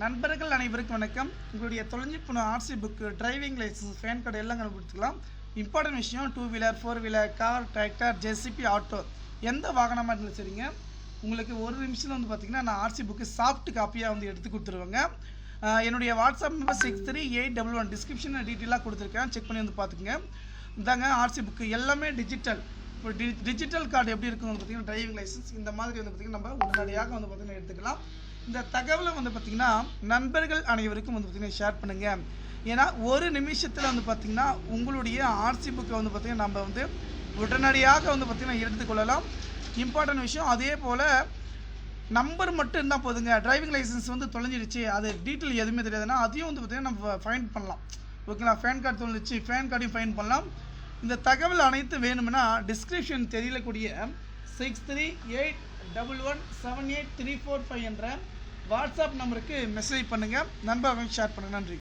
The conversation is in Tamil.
நண்பர்கள் அனைவருக்கும் வணக்கம். உங்களுடைய தொலைஞ்சு போன RC book driving licence PAN card எல்லாம் கண்டுபிடிச்சிக்கலாம். இம்பார்ட்டன்ட் விஷயம் two wheeler four wheeler car tractor JCB auto எந்த வாகனமாக இருந்தாலும் சரிங்க. உங்களுக்கு ஒரு நிமிஷத்தில் வந்து பார்த்தீங்கன்னா நான் ஆர்சி புக்கு சாஃப்ட் காப்பியாக வந்து எடுத்து கொடுத்துருவேங்க. என்னுடைய WhatsApp number six three eight double one டிஸ்கிரிப்ஷனில் டீட்டெயிலாக கொடுத்துருக்கேன். செக் பண்ணி வந்து பார்த்துக்குங்க இதாங்க ஆர்சி புக்கு எல்லாமே டிஜிட்டல் இப்போ டி டிஜிட்டல் கார்டு எப்படி இருக்குன்னு வந்து பார்த்தீங்கன்னா டிரைவிங் லைசன்ஸ் இந்த மாதிரி வந்து பார்த்தீங்கன்னா நம்ம உடனடியாக வந்து பார்த்தீங்கன்னா எடுத்துக்கலாம். இந்த தகவலை வந்து பார்த்தீங்கன்னா நண்பர்கள் அனைவருக்கும் வந்து பார்த்தீங்கன்னா ஷேர் பண்ணுங்கள் ஏன்னா ஒரு நிமிஷத்தில் வந்து பார்த்தீங்கன்னா உங்களுடைய ஆர்சி புக்கை வந்து பார்த்தீங்கன்னா நம்ம வந்து உடனடியாக வந்து பார்த்திங்கன்னா எடுத்துக்கொள்ளலாம் இம்பார்ட்டன்ட் விஷயம் அதே போல் நம்பர் மட்டும் இருந்தால் போதுங்க. டிரைவிங் லைசன்ஸ் வந்து தொலைஞ்சிடுச்சு. அது டீட்டெயில் எதுவுமே தெரியாதுன்னா அதையும் வந்து பார்த்திங்கன்னா நம்ம ஃபைன் பண்ணலாம். ஓகேங்களா ஃபேன் கார்டு தொலைஞ்சிச்சு ஃபேன் கார்டையும் ஃபைன் பண்ணலாம். இந்த தகவல் அனைத்து வேணும்னா description தெரியலக்கூடிய six three eight double one seven eight three four five என்ற வாட்ஸ்அப் நம்பருக்கு மெசேஜ் பண்ணுங்கள் நண்பர்களும் ஷேர் பண்ணுங்கள் நன்றி.